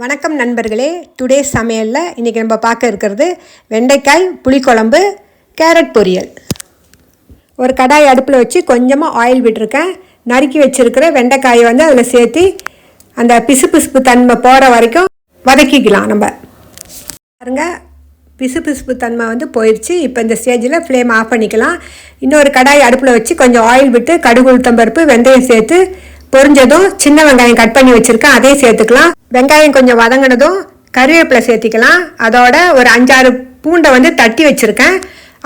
வணக்கம் நண்பர்களே. டுடே சமையலில் இன்றைக்கி நம்ம பார்க்க இருக்கிறது வெண்டைக்காய் புளிக்குழம்பு கேரட் பொரியல். ஒரு கடாய் அடுப்பில் வச்சு கொஞ்சமாக ஆயில் விட்டுருக்கேன். நறுக்கி வச்சுருக்கிற வெண்டைக்காயை வந்து அதில் சேர்த்து அந்த பிசுபிசுப்பு தன்மை போகிற வரைக்கும் வதக்கிக்கலாம் நம்ம. பாருங்க பிசுபிசுப்பு தன்மை வந்து போயிடுச்சு. இப்போ இந்த ஸ்டேஜில் ஃப்ளேம் ஆஃப் பண்ணிக்கலாம். இன்னொரு கடாய் அடுப்பில் வச்சு கொஞ்சம் ஆயில் விட்டு கடுகு உளுத்தம்பருப்பு வெந்தயம் சேர்த்து பொரிஞ்சதும் சின்ன வெங்காயம் கட் பண்ணி வச்சுருக்கேன். அதையும் சேர்த்துக்கலாம். வெங்காயம் கொஞ்சம் வதங்கினதும் கருவேப்பிலை சேர்த்திக்கலாம். அதோட ஒரு அஞ்சாறு பூண்டை வந்து தட்டி வச்சுருக்கேன்.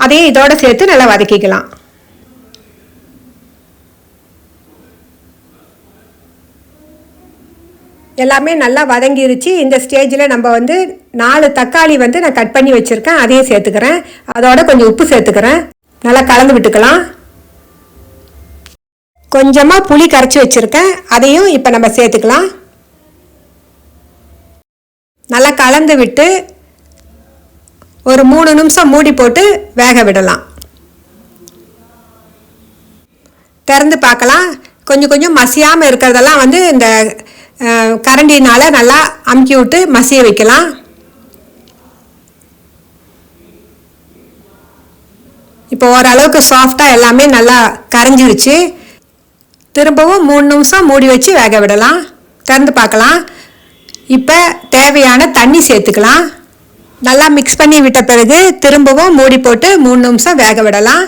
அதையும் இதோட சேர்த்து நல்லா வதக்கிக்கலாம். எல்லாமே நல்லா வதங்கிருச்சு. இந்த ஸ்டேஜில் நம்ம வந்து நாலு தக்காளி வந்து நான் கட் பண்ணி வச்சுருக்கேன். அதையும் சேர்த்துக்கிறேன். அதோட கொஞ்சம் உப்பு சேர்த்துக்கிறேன். நல்லா கலந்து விட்டுக்கலாம். கொஞ்சமாக புளி கரைச்சி வச்சுருக்கேன். அதையும் இப்போ நம்ம சேர்த்துக்கலாம். நல்லா கலந்து விட்டு ஒரு மூணு நிமிஷம் மூடி போட்டு வேக விடலாம். திறந்து பார்க்கலாம். கொஞ்சம் கொஞ்சம் மசியாமல் இருக்கிறதெல்லாம் வந்து இந்த கரண்டினால் நல்லா அமுக்கி விட்டு மசிய வைக்கலாம். இப்போ ஓரளவுக்கு சாஃப்டாக எல்லாமே நல்லா கரைஞ்சிருச்சு. திரும்பவும் மூணு நிமிஷம் மூடி வச்சு வேக விடலாம். திறந்து பார்க்கலாம். இப்போ தேவையான தண்ணி சேர்த்துக்கலாம். நல்லா மிக்ஸ் பண்ணி விட்ட பிறகு திரும்பவும் மூடி போட்டு மூணு நிமிஷம் வேக விடலாம்.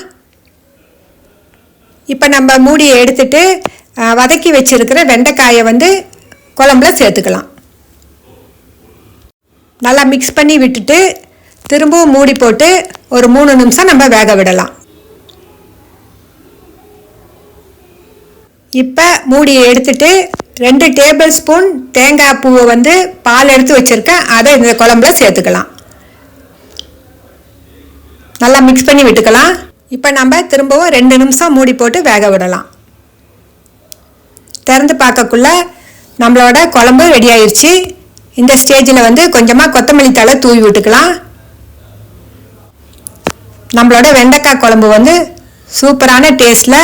இப்போ நம்ம மூடியை எடுத்துட்டு வதக்கி வச்சிருக்கிற வெண்டைக்காயை வந்து குழம்புல சேர்த்துக்கலாம். நல்லா மிக்ஸ் பண்ணி விட்டுட்டு திரும்பவும் மூடி போட்டு ஒரு மூணு நிமிஷம் நம்ம வேக விடலாம். இப்போ மூடியை எடுத்துட்டு ரெண்டு டேபிள் ஸ்பூன் தேங்காய் பூவை வந்து பால் எடுத்து வச்சுருக்கேன். அதை இந்த குழம்புல சேர்த்துக்கலாம். நல்லா மிக்ஸ் பண்ணி விட்டுக்கலாம். இப்போ நம்ம திரும்பவும் ரெண்டு நிமிஷம் மூடி போட்டு வேக விடலாம். திறந்து பார்க்கக்குள்ள நம்மளோட குழம்பு ரெடி ஆயிடுச்சு இந்த ஸ்டேஜில் வந்து கொஞ்சமாக கொத்தமல்லி தலை தூவி விட்டுக்கலாம். நம்மளோட வெண்டைக்காய் குழம்பு வந்து சூப்பரான டேஸ்ட்டில்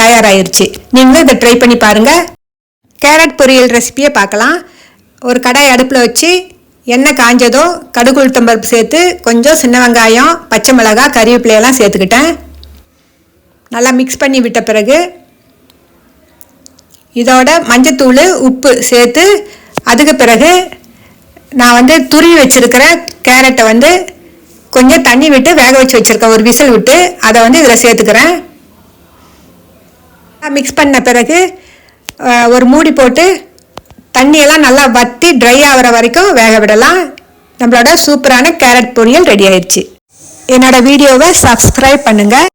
தயாராகிருச்சு நீங்களும் இதை ட்ரை பண்ணி பாருங்கள் கேரட் பொரியல் ரெசிபியை பார்க்கலாம். ஒரு கடாய் அடுப்பில் வச்சு எண்ணெய் காஞ்சதோ கடுகு உளுத்தம்பருப்பு சேர்த்து கொஞ்சம் சின்ன வெங்காயம் பச்சை மிளகாய் கறிவேப்பிலையெல்லாம் சேர்த்துக்கிட்டேன். நல்லா மிக்ஸ் பண்ணி விட்ட பிறகு இதோட மஞ்சத்தூள் உப்பு சேர்த்து அதுக்கு பிறகு நான் வந்து துருவி வச்சுருக்கிற கேரட்டை வந்து கொஞ்சம் தண்ணி விட்டு வேக வச்சு வச்சுருக்கேன். ஒரு விசில் விட்டு அதை வந்து இதில் சேர்த்துக்கிறேன். மிக்ஸ் பண்ண பிறகு ஒரு மூடி போட்டு தண்ணியெல்லாம் நல்லா வற்றி ட்ரை ஆகிற வரைக்கும் வேக விடலாம். நம்மளோட சூப்பரான கேரட் பொரியல் ரெடி ஆயிடுச்சு. என்னோட வீடியோவை சப்ஸ்கிரைப் பண்ணுங்கள்